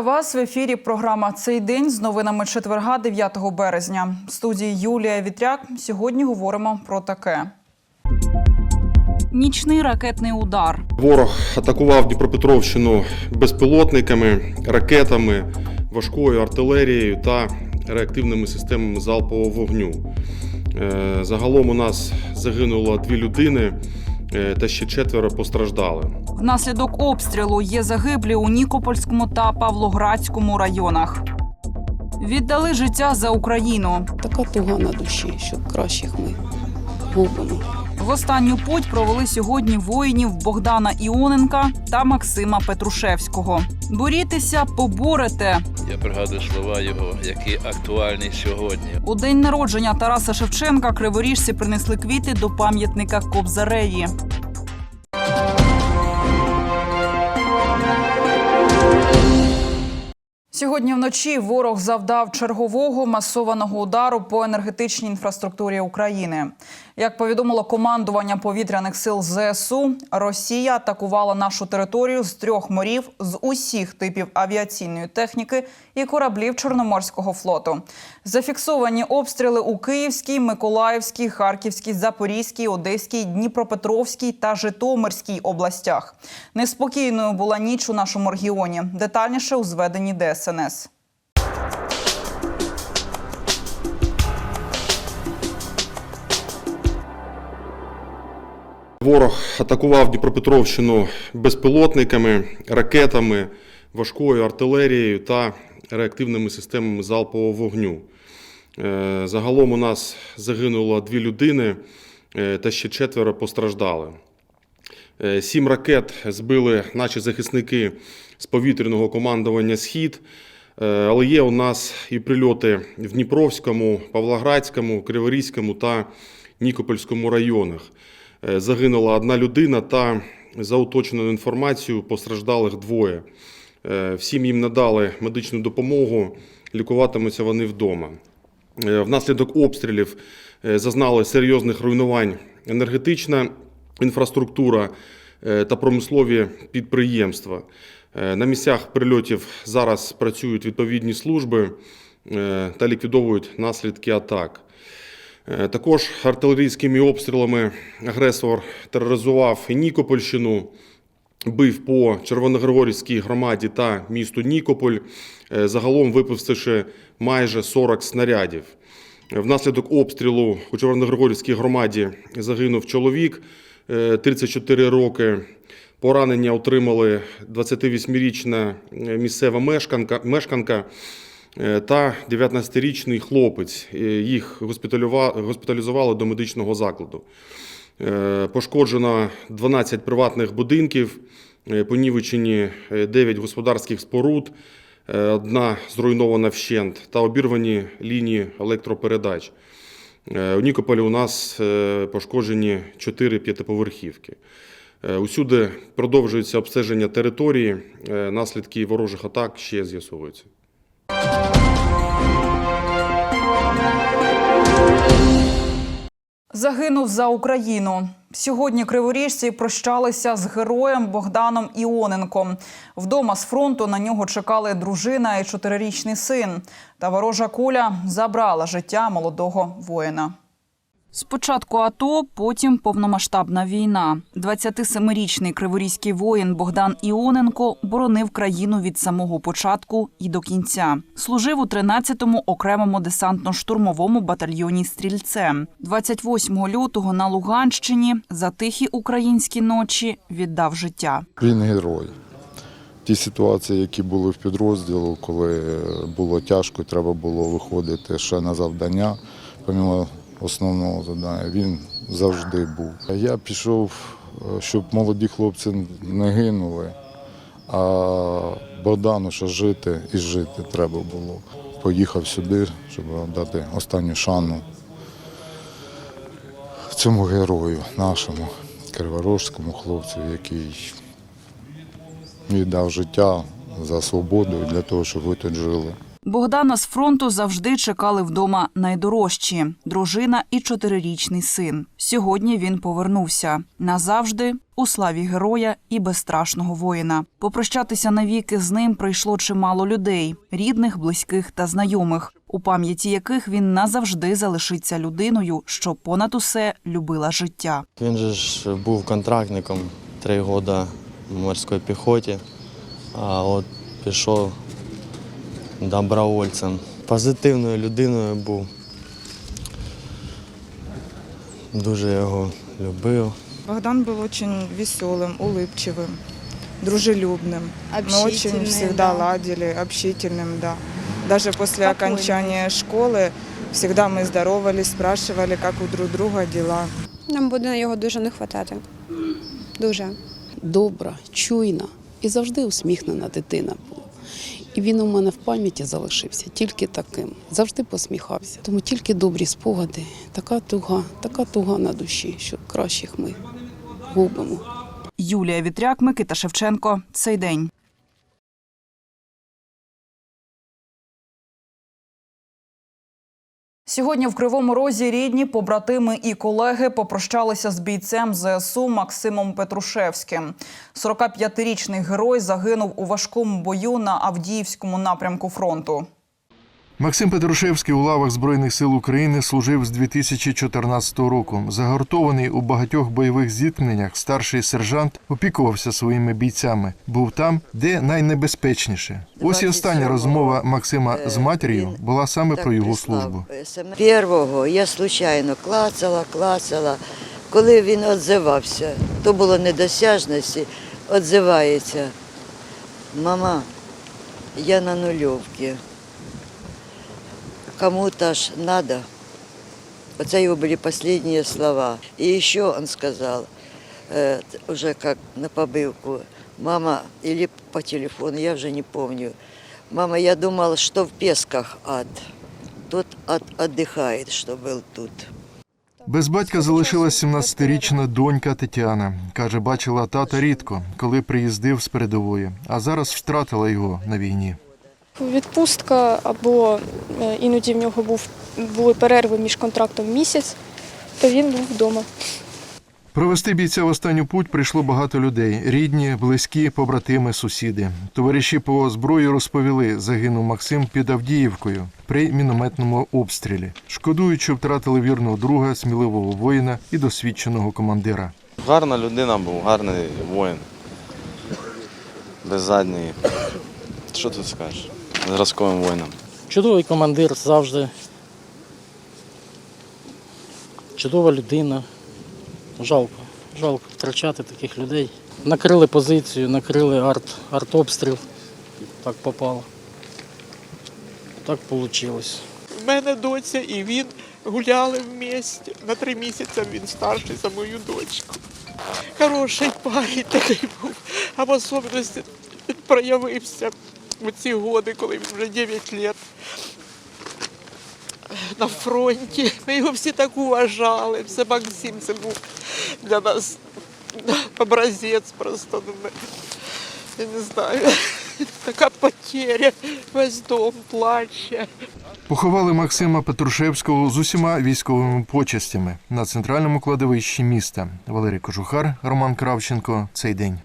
Вас в ефірі. Програма цей день з новинами четверга, 9 березня. В студії Юлія Вітряк. Сьогодні говоримо про таке. Нічний ракетний удар. Ворог атакував Дніпропетровщину безпілотниками, ракетами, важкою артилерією та реактивними системами залпового вогню. Е, Загалом у нас загинуло дві людини та ще четверо постраждали. Внаслідок обстрілу є загиблі у Нікопольському та Павлоградському районах. Віддали життя за Україну. Така туга на душі, що кращих ми губимо. В останню путь провели сьогодні воїнів Богдана Іоненка та Максима Петрушевського. Борітеся, поборете. Я пригадую слова його, які актуальні сьогодні. У день народження Тараса Шевченка криворіжці принесли квіти до пам'ятника Кобзареї. Сьогодні вночі ворог завдав чергового масованого удару по енергетичній інфраструктурі України. Як повідомило командування повітряних сил ЗСУ, Росія атакувала нашу територію з трьох морів з усіх типів авіаційної техніки і кораблів Чорноморського флоту. Зафіксовані обстріли у Київській, Миколаївській, Харківській, Запорізькій, Одеській, Дніпропетровській та Житомирській областях. Неспокійною була ніч у нашому регіоні. Детальніше у зведенні ДСНС. Ворог атакував Дніпропетровщину безпілотниками, ракетами, важкою артилерією та реактивними системами залпового вогню. Е, Загалом у нас загинуло дві людини е, та ще четверо постраждали. Е, Сім ракет збили наші захисники з повітряного командування Схід. Але є у нас і прильоти в Дніпровському, Павлоградському, Криворізькому та Нікопольському районах. Е, Загинула одна людина та за уточненою інформацією постраждалих двоє. Е, Всім їм надали медичну допомогу, лікуватимуться вони вдома. Е, Внаслідок обстрілів зазнали серйозних руйнувань енергетична інфраструктура та промислові підприємства. На місцях прильотів зараз працюють відповідні служби та ліквідовують наслідки атак. Е, Також артилерійськими обстрілами агресор тероризував Нікопольщину, бив по Червоногригорівській громаді та місту Нікополь, е, загалом випустивши майже 40 снарядів. Е, Внаслідок обстрілу у Червоногригорівській громаді загинув чоловік е, 34 роки. Поранення отримали 28-річна е, місцева мешканка, мешканка та 19-річний хлопець. Е, Їх госпіталізували до медичного закладу. Е, Пошкоджено 12 приватних будинків, е, понівечені 9 господарських споруд, е, одна зруйнована вщент та обірвані лінії електропередач. Е, У Нікополі у нас е, пошкоджені 4 п'ятиповерхівки. Е, Усюди продовжується обстеження території, е, наслідки ворожих атак ще з'ясовуються. Загинув за Україну. Сьогодні криворіжці прощалися з героєм Богданом Іоненком. Вдома з фронту на нього чекали дружина і чотирирічний син. Та ворожа куля забрала життя молодого воїна. Спочатку АТО, потім повномасштабна війна. 27-річний криворізький воїн Богдан Іоненко боронив країну від самого початку і до кінця. Служив у 13-му окремому десантно-штурмовому батальйоні стрільцем. 28 лютого на Луганщині за тихі українські ночі віддав життя. Він герой. Ті ситуації, які були в підрозділу, коли було тяжко, треба було виходити ще на завдання, помимо основного завдання, він завжди був. Я пішов, е, щоб молоді хлопці не гинули, а Богдану ще жити і жити треба було. Поїхав сюди, щоб дати останню шану цьому герою, нашому криворожському хлопцю, який віддав життя за свободу для того, щоб ви тут жили. Богдана з фронту завжди чекали вдома найдорожчі дружина і чотирирічний син. Сьогодні він повернувся назавжди у славі героя і безстрашного воїна. Попрощатися навіки з ним прийшло чимало людей рідних, близьких та знайомих, у пам'яті яких він назавжди залишиться людиною, що понад усе любила життя. Він же ж був контрактником три роки в морській піхоті, а от пішов добровольцем. Позитивною людиною був. Дуже його любив. Богдан был очень веселым, улыбчивым, дружелюбным. Мы очень Общительный, всегда да. ладили, общительным, да. Даже после Спокойный. окончания школы всегда мы здоровались, спрашивали, как у друг друга дела. Нам буде на його дуже не хватати. Дуже. Добра, чуйна і завжди усміхнена дитина була. Він у мене в пам'яті залишився тільки таким. Завжди посміхався. Тому тільки добрі спогади, така туга, така туга на душі, що кращих ми губимо. Юлія Вітряк, Микита Шевченко. Цей день. Сьогодні в Кривому Розі рідні, побратими і колеги попрощалися з бійцем ЗСУ Максимом Петрушевським. 45-річний герой загинув у важкому бою на Авдіївському напрямку фронту. Максим Петрушевський у лавах Збройних сил України служив з 2014 року. Загортований у багатьох бойових зіткненнях, старший сержант опікувався своїми бійцями. Був там, де найнебезпечніше. Ось і остання розмова Максима з матір'ю була саме про його службу. Первого я случайно клацала, клацала. Коли він відзивався, то було недосяжності, відзивається. Мама, я на нульовці. Кому-то ж надо. Оце його були останні слова. І ще він сказав, э, уже как на побивку, мама, или по телефону, я вже не помню. Мама, я думала, что в Песках ад. Тот от, отдыхает, что был тут. Без батька залишилась 17-річна донька Тетяна. Каже, бачила тата рідко, коли приїздив з передової, а зараз втратила його на війні. Відпустка або е, іноді в нього був, були перерви між контрактом місяць, то він був вдома. Провести бійця в останню путь прийшло багато людей: рідні, близькі, побратими, сусіди. Товариші по зброї розповіли, загинув Максим під Авдіївкою при мінометному обстрілі. Шкодують, що втратили вірного друга, сміливого воїна і досвідченого командира. Гарна людина був, гарний воїн. Без задньої. Що тут скажеш? Зразковим воїном. Чудовий командир завжди. Чудова людина. Жалко. Жалко втрачати таких людей. Накрили позицію, накрили арт, артобстріл. Так попало. Так вийшло. В мене доця і він гуляли в місті. На три місяці він старший за мою дочку. Хороший парень такий був. А в особливості проявився у ці годи, коли він вже 9 років на фронті. Ми його всі так уважали. Це Максим, це був для нас образець просто. Ну, Я не знаю. Така потеря, весь дом плаче. Поховали Максима Петрушевського з усіма військовими почестями на центральному кладовищі міста. Валерій Кожухар, Роман Кравченко. Цей день.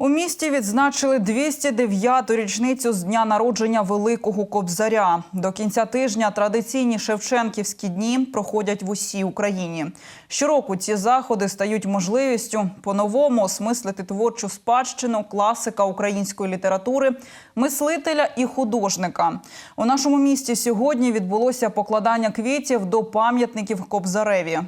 У місті відзначили 209-ту річницю з дня народження Великого Кобзаря. До кінця тижня традиційні Шевченківські дні проходять в усій Україні. Щороку ці заходи стають можливістю по-новому осмислити творчу спадщину класика української літератури, мислителя і художника. У нашому місті сьогодні відбулося покладання квітів до пам'ятників Кобзареві.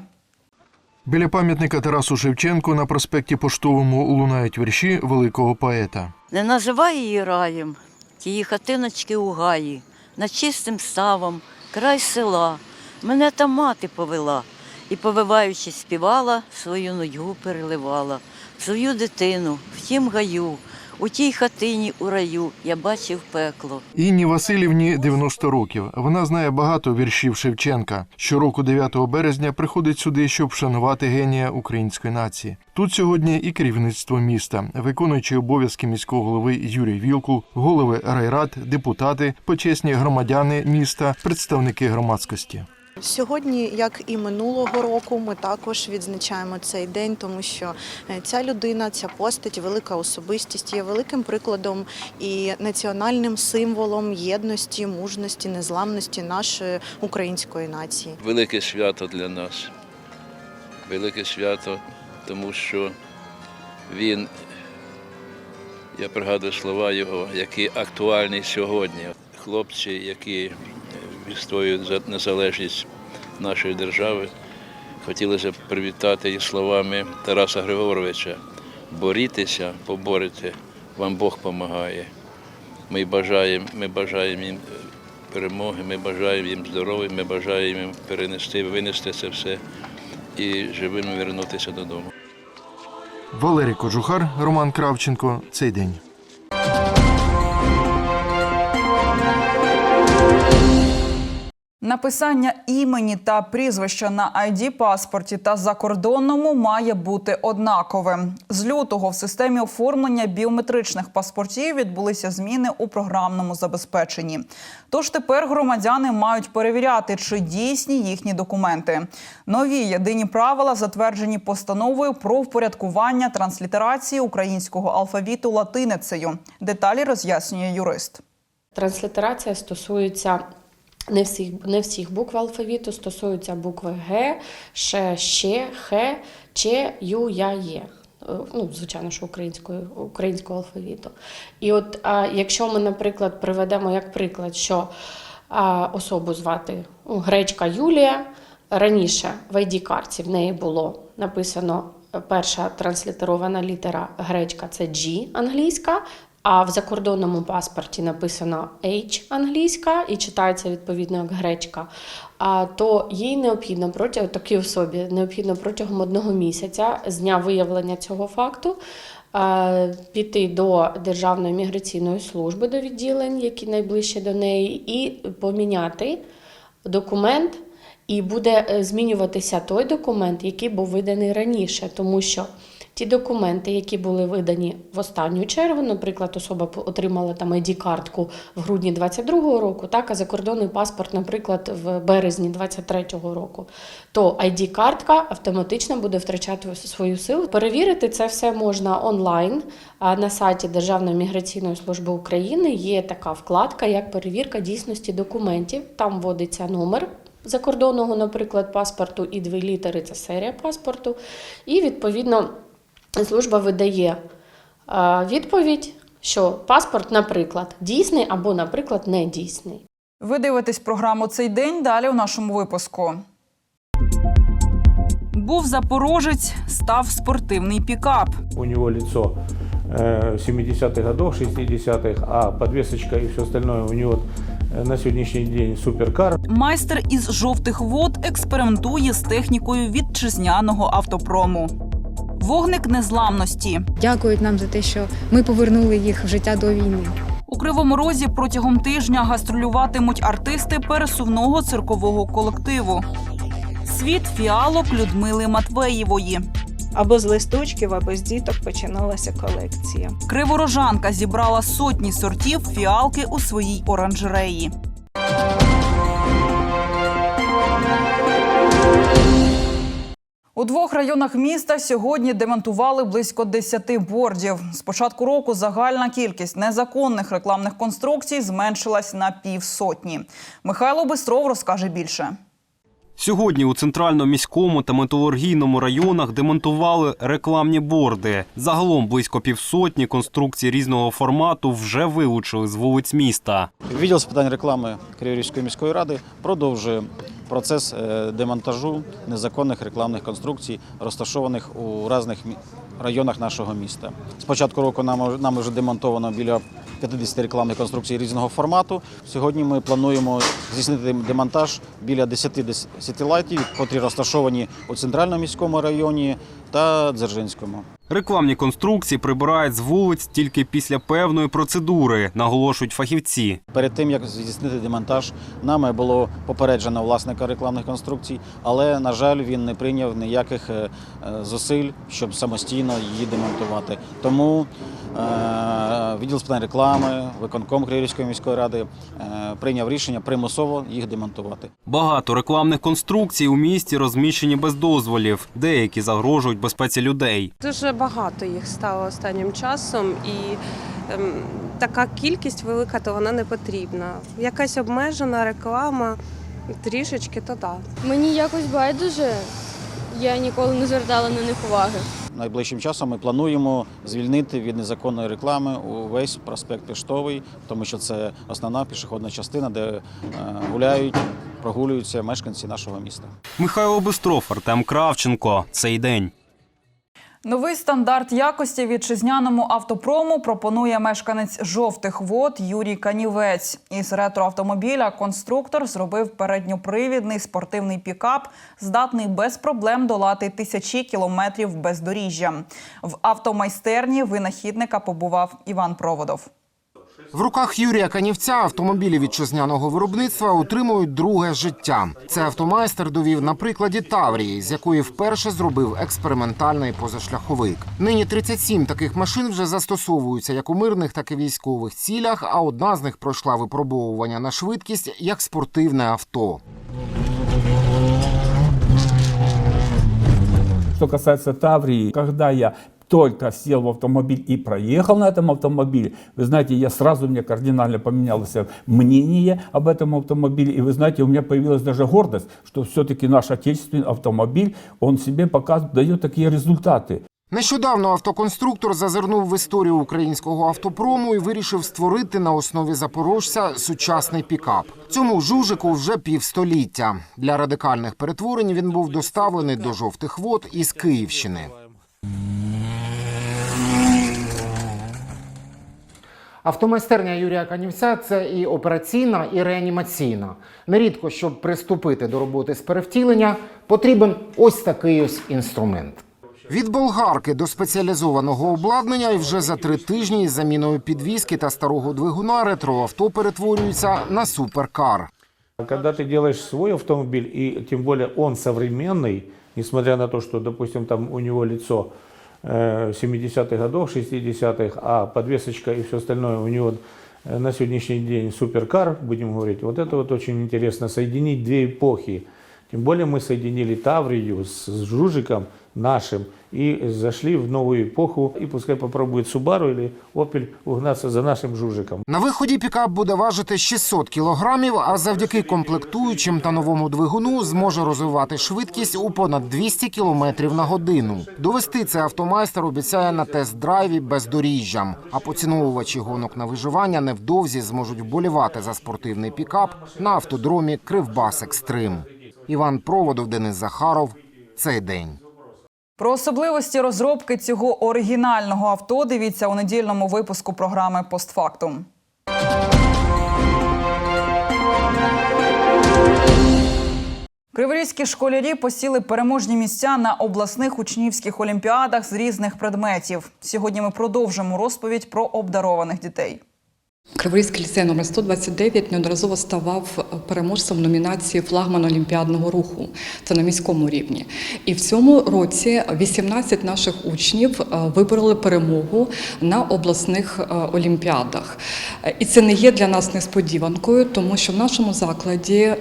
Біля пам'ятника Тарасу Шевченку на проспекті Поштовому лунають вірші великого поета. Не називай її раєм, тії хатиночки у гаї, над чистим ставом, край села. Мене та мати повела і, повиваючи, співала, свою нудьгу переливала, свою дитину в тім гаю, у тій хатині у раю я бачив пекло. Інні Васильівні 90 років. Вона знає багато віршів Шевченка. Щороку 9 березня приходить сюди, щоб вшанувати генія української нації. Тут сьогодні і керівництво міста, виконуючи обов'язки міського голови Юрій Вілкул, голови райрад, депутати, почесні громадяни міста, представники громадськості. Сьогодні, як і минулого року, ми також відзначаємо цей день, тому що е, ця людина, ця постать, велика особистість є великим прикладом і національним символом єдності, мужності, незламності нашої української нації. Велике свято для нас. Велике свято, тому що він, я пригадую слова його, які актуальні сьогодні. Хлопці, які відстоюють за незалежність нашої держави, хотілося б привітати їх словами Тараса Григоровича. Борітеся, поборете, вам Бог допомагає. Ми бажаємо, ми бажаємо їм перемоги, ми бажаємо їм здоров'я, ми бажаємо їм перенести, винести це все і живими вернутися додому. Валерій Кожухар, Роман Кравченко. Цей день. Написання імені та прізвища на id паспорті та закордонному має бути однаковим. З лютого в системі оформлення біометричних паспортів відбулися зміни у програмному забезпеченні. Тож тепер громадяни мають перевіряти, чи дійсні їхні документи. Нові єдині правила затверджені постановою про впорядкування транслітерації українського алфавіту латиницею. Деталі роз'яснює юрист. Транслітерація стосується не всіх, не всіх букв алфавіту, стосується букви Г, Ш, Щ, Х, Ч, Ю, Я, Є. Е, Ну, звичайно, що українською, українського алфавіту. І от а, якщо ми, наприклад, приведемо як приклад, що а, особу звати ну, Гречка Юлія, раніше в ID-карті в неї було написано е, перша транслітерована літера гречка це G англійська, а в закордонному паспорті написано H англійська і читається відповідно як гречка. А то їй необхідно протягом такій особі необхідно протягом одного місяця з дня виявлення цього факту. е, Піти до Державної міграційної служби до відділень, які найближче до неї, і поміняти документ, і буде е, змінюватися той документ, який був виданий раніше, тому що ті документи, які були видані в останню чергу, наприклад, особа отримала там ID-картку в грудні 22-го року, так, а закордонний паспорт, наприклад, в березні 23-го року, то ID-картка автоматично буде втрачати свою силу. Перевірити це все можна онлайн. На сайті Державної міграційної служби України є така вкладка, як перевірка дійсності документів. Там вводиться номер закордонного, наприклад, паспорту і дві літери це серія паспорту. І відповідно служба видає е, відповідь, що паспорт, наприклад, дійсний або, наприклад, не дійсний. Ви дивитесь програму цей день. Далі у нашому випуску. Був запорожець, став спортивний пікап. У него лицо э, 70-х годов, 60-х, а подвесочка и все остальное у него э, на сегодняшний день суперкар. Майстер із жовтих вод експериментує з технікою вітчизняного автопрому. Вогник незламності. Дякують нам за те, що ми повернули їх в життя до війни. У Кривому Розі протягом тижня гастролюватимуть артисти пересувного циркового колективу. Світ фіалок Людмили Матвеєвої. Або з листочків, або з діток починалася колекція. Криворожанка зібрала сотні сортів фіалки у своїй оранжереї. У двох районах міста сьогодні демонтували близько 10 бордів. З початку року загальна кількість незаконних рекламних конструкцій зменшилась на півсотні. Михайло Бистров розкаже більше. Сьогодні у центральному міському та металургійному районах демонтували рекламні борди. Загалом близько півсотні конструкцій різного формату вже вилучили з вулиць міста. Відділ з питань реклами Криворізької міської ради продовжує процес е, демонтажу незаконних рекламних конструкцій, розташованих у різних районах нашого міста. З початку року нам вже демонтовано біля 50 рекламних конструкцій різного формату. Сьогодні ми плануємо здійснити демонтаж біля 10 сітілайтів, котрі розташовані у центральному міському районі та Дзержинському. Рекламні конструкції прибирають з вулиць тільки після певної процедури, наголошують фахівці. Перед тим як здійснити демонтаж, нами було попереджено власника рекламних конструкцій, але на жаль, він не прийняв ніяких е, е, зусиль, щоб самостійно її демонтувати. Тому е, відділ з питань реклами, виконком Криворізької міської ради прийняв рішення примусово їх демонтувати. Багато рекламних конструкцій у місті розміщені без дозволів, деякі загрожують безпеці людей. Дуже багато їх стало останнім часом, і ем, така кількість велика, то вона не потрібна. Якась обмежена реклама, трішечки, то так. Мені якось байдуже. Я ніколи не звертала на них уваги. Найближчим часом ми плануємо звільнити від незаконної реклами увесь проспект Піштовий, тому що це основна пішохідна частина, де е, гуляють, прогулюються мешканці нашого міста. Михайло Бистров, Артем Кравченко. Цей день. Новий стандарт якості вітчизняному автопрому пропонує мешканець жовтих вод Юрій Канівець. Із ретроавтомобіля конструктор зробив передньопривідний спортивний пікап, здатний без проблем долати тисячі кілометрів бездоріжжя. В автомайстерні винахідника побував Іван Проводов. В руках Юрія Канівця автомобілі вітчизняного виробництва отримують друге життя. Це автомайстер довів на прикладі Таврії, з якої вперше зробив експериментальний позашляховик. Нині 37 таких машин вже застосовуються як у мирних, так і військових цілях. А одна з них пройшла випробовування на швидкість як спортивне авто. Что касается Таврии, когда я только сел в автомобиль и проехал на этом автомобиле, вы знаете, я сразу, у меня кардинально поменялось мнение об этом автомобиле, и вы знаете, у меня появилась даже гордость, что все-таки наш отечественный автомобиль, он себе показывает, дает такие результаты. Нещодавно автоконструктор зазирнув в історію українського автопрому і вирішив створити на основі запорожця сучасний пікап. Цьому жужику вже півстоліття. Для радикальних перетворень він був доставлений до жовтих вод із Київщини. Автомайстерня Юрія Канівця це і операційна, і реанімаційна. Нерідко, щоб приступити до роботи з перевтілення, потрібен ось такий ось інструмент. Від болгарки до спеціалізованого обладнання і вже за три тижні із заміною підвіски та старого двигуна ретроавто перетворюється на суперкар. Когда ты делаешь свой автомобиль, и тем более он современный, несмотря на то, что, допустим, там у него лицо э, 70-х годов, 60-х, а подвесочка и все остальное у него э, на сегодняшний день суперкар, будем говорить, вот это вот очень интересно, соединить две эпохи. Тем более мы соединили Таврию с, с Жужиком нашим и зашли в новую эпоху. И пускай попробует Subaru или Opel угнаться за нашим Жужиком. На виході пікап буде важити 600 кілограмів, а завдяки комплектуючим та новому двигуну зможе розвивати швидкість у понад 200 кілометрів на годину. Довести це автомайстер обіцяє на тест-драйві бездоріжжям. А поціновувачі гонок на виживання невдовзі зможуть вболівати за спортивний пікап на автодромі Кривбас Екстрим. Іван Проводов, Денис Захаров. Цей день. Про особливості розробки цього оригінального авто дивіться у недільному випуску програми Постфактум. Криворізькі школярі посіли переможні місця на обласних учнівських олімпіадах з різних предметів. Сьогодні ми продовжимо розповідь про обдарованих дітей. Криворізький ліцей номер 129 неодноразово ставав переможцем номінації флагман олімпіадного руху. Це на міському рівні. І в цьому році 18 наших учнів е, вибороли перемогу на обласних е, олімпіадах. Е, І це не є для нас несподіванкою, тому що в нашому закладі.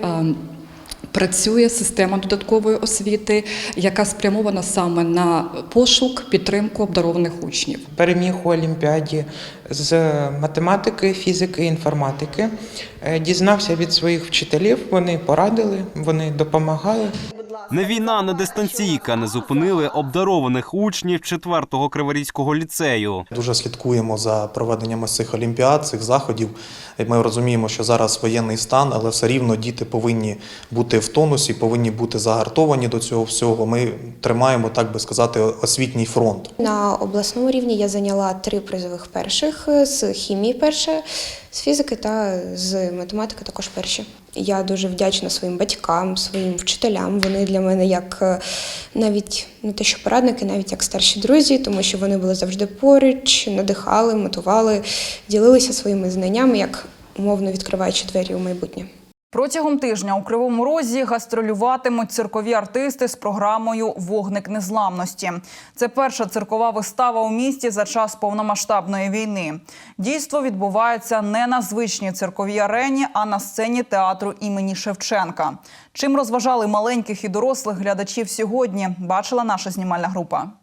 Працює система додаткової освіти, яка спрямована саме на пошук, підтримку обдарованих учнів. переміг у Олімпіаді з математики, фізики, інформатики. Е, Дізнався від своїх вчителів, вони порадили, вони допомагали. Не війна, не дистанційка не зупинили обдарованих учнів 4-го Криворізького ліцею. Дуже слідкуємо за проведеннями цих олімпіад, цих заходів. Ми розуміємо, що зараз воєнний стан, але все рівно діти повинні бути в тонусі, повинні бути загартовані до цього всього. Ми тримаємо, так би сказати, освітній фронт. На обласному рівні я зайняла три призових перших з хімії перше, з фізики та з математики також перші. Я дуже вдячна своїм батькам, своїм вчителям. Вони для мене як е, навіть не те, що порадники, навіть як старші друзі, тому що вони були завжди поруч, надихали, мотивували, ділилися своїми знаннями, як умовно відкриваючи двері у майбутнє. Протягом тижня у Кривому Розі гастролюватимуть циркові артисти з програмою Вогник незламності. Це перша циркова вистава у місті за час повномасштабної війни. Дійство відбувається не на звичній цирковій арені, а на сцені театру імені Шевченка. Чим розважали маленьких і дорослих глядачів сьогодні, бачила наша знімальна група.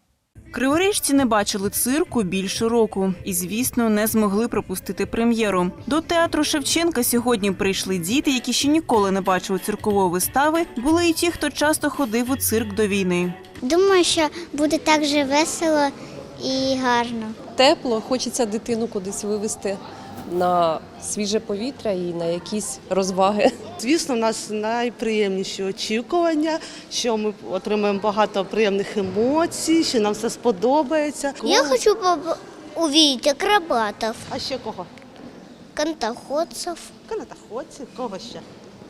Криворіжці не бачили цирку більше року і, звісно, не змогли пропустити прем'єру. До театру Шевченка сьогодні прийшли діти, які ще ніколи не бачили циркової вистави. Були і ті, хто часто ходив у цирк до війни. Думаю, що буде так же весело і гарно. Тепло, хочеться дитину кудись вивезти на свіже повітря і на якісь розваги. Звісно, у нас найприємніші очікування, що ми отримаємо багато приємних емоцій, що нам все сподобається. Я хочу увидеть акробатів. А ще кого? Кантаходців. Кантаходців, кого ще?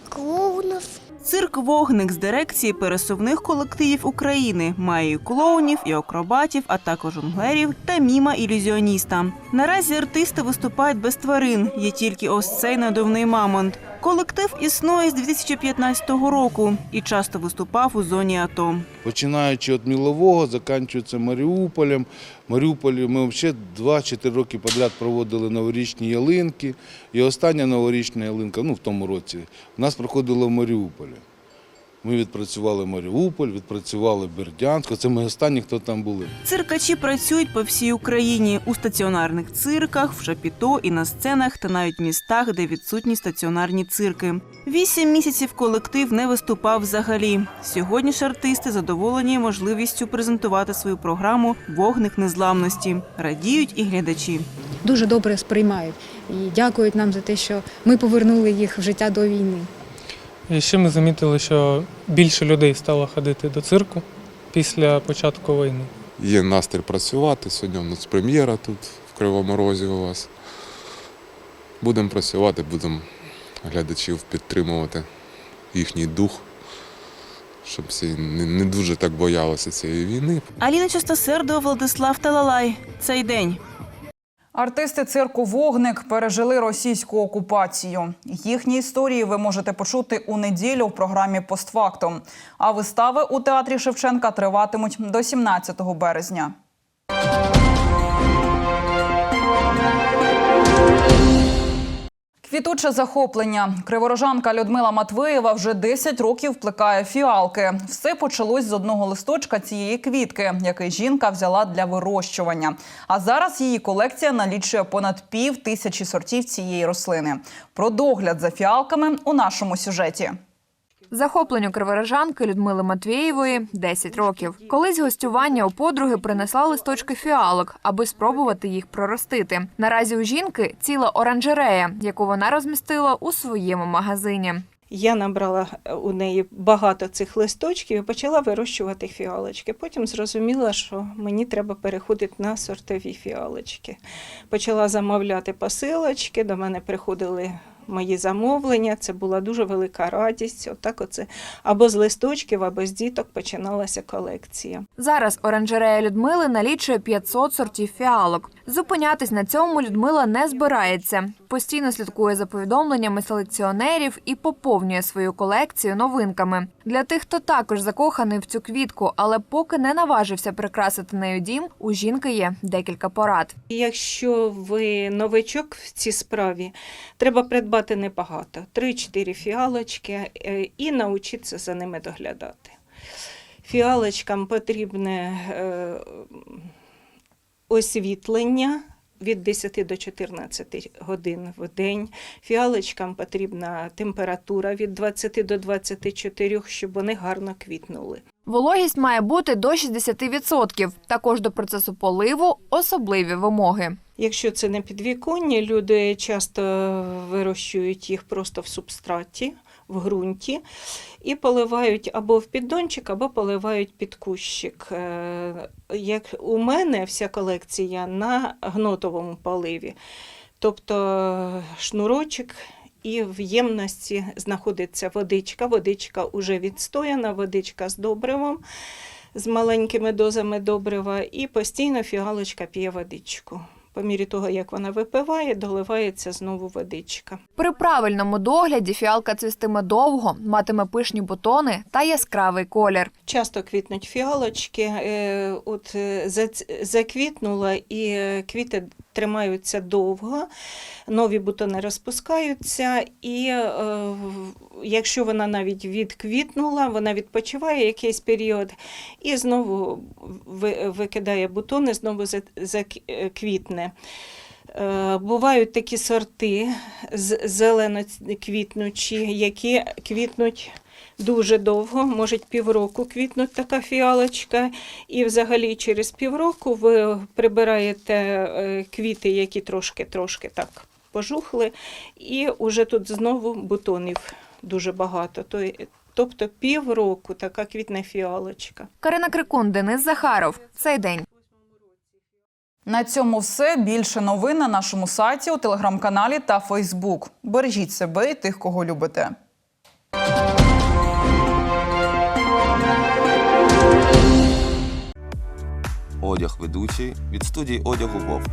клоунов. Цирк Вогник з дирекції пересувних колективів України має і клоунів, і акробатів, а також жонглерів та міма ілюзіоніста. Наразі артисти виступають без тварин. Є тільки ось цей надувний мамонт. Колектив існує з 2015 року і часто виступав у зоні АТО. Починаючи від Мілового, закінчується Маріуполем. Маріуполі ми взагалі 2-4 роки підряд проводили новорічні ялинки. І остання новорічна ялинка, ну в тому році, у нас проходила в Маріуполі. Ми відпрацювали Маріуполь, відпрацювали Бердянськ. Це ми останні, хто там були. Циркачі працюють по всій Україні у стаціонарних цирках, в шапіто і на сценах, та навіть містах, де відсутні стаціонарні цирки. Вісім місяців колектив не виступав взагалі. Сьогодні ж артисти задоволені можливістю презентувати свою програму Вогник незламності. Радіють і глядачі. Дуже добре сприймають і дякують нам за те, що ми повернули їх в життя до війни. І ще ми замітили, що більше людей стало ходити до цирку після початку війни. Є настрій працювати. Сьогодні у нас прем'єра тут, в Кривому Розі у вас. Будемо працювати, будемо глядачів підтримувати, їхній дух, щоб всі не, не дуже так боялися цієї війни. Аліна Чистосердова, Владислав Талалай. Цей день. Артисти цирку Вогник пережили російську окупацію. Їхні історії ви можете почути у неділю в програмі Постфактум. А вистави у театрі Шевченка триватимуть до 17 березня. Квітуче захоплення. Криворожанка Людмила Матвеєва вже 10 років плекає фіалки. Все почалось з одного листочка цієї квітки, який жінка взяла для вирощування. А зараз її колекція налічує понад пів тисячі сортів цієї рослини. Про догляд за фіалками у нашому сюжеті. Захопленню криворожанки Людмили Матвєєвої 10 років. Колись гостювання у подруги принесла листочки фіалок, аби спробувати їх проростити. Наразі у жінки ціла оранжерея, яку вона розмістила у своєму магазині. Я набрала у неї багато цих листочків і почала вирощувати фіалочки. Потім зрозуміла, що мені треба переходити на сортові фіалочки. Почала замовляти посилочки, до мене приходили мої замовлення. Це була дуже велика радість. Отак, оце або з листочків, або з діток починалася колекція. Зараз оранжерея Людмили налічує 500 сортів фіалок. Зупинятись на цьому Людмила не збирається. Постійно слідкує за повідомленнями селекціонерів і поповнює свою колекцію новинками. Для тих, хто також закоханий в цю квітку, але поки не наважився прикрасити нею дім, у жінки є декілька порад. Якщо ви новичок в цій справі, треба придбати небагато, 3-4 фіалочки е, і навчитися за ними доглядати. Фіалочкам потрібне е, освітлення від 10 до 14 годин в день. Фіалочкам потрібна температура від 20 до 24, щоб вони гарно квітнули. Вологість має бути до 60%. Також до процесу поливу особливі вимоги. Якщо це не підвіконня, люди часто вирощують їх просто в субстраті, в ґрунті, і поливають або в піддончик, або поливають під кущик. Е, Як у мене вся колекція на гнотовому поливі. Тобто шнурочок і в ємності знаходиться водичка. Водичка вже відстояна, водичка з добривом, з маленькими дозами добрива, і постійно фіалочка п'є водичку. По мірі того, як вона випиває, доливається знову водичка. При правильному догляді фіалка цвістиме довго, матиме пишні бутони та яскравий колір. Часто квітнуть фіалочки, е, от е, заквітнула і е, квіти тримаються довго, нові бутони розпускаються, і е, якщо вона навіть відквітнула, вона відпочиває якийсь період і знову викидає бутони, знову заквітне. Е, Бувають такі сорти зелено-квітнучі, які квітнуть дуже довго, може півроку квітнуть така фіалочка. І взагалі через півроку ви прибираєте е, квіти, які трошки-трошки так пожухли, і вже тут знову бутонів дуже багато. Тобто півроку така квітна фіалочка. Карина Крикун, Денис Захаров. Цей день. На цьому все. Більше новин на нашому сайті, у телеграм-каналі та Фейсбук. Бережіть себе і тих, кого любите. Одяг ведучий від студії одягу Вовк.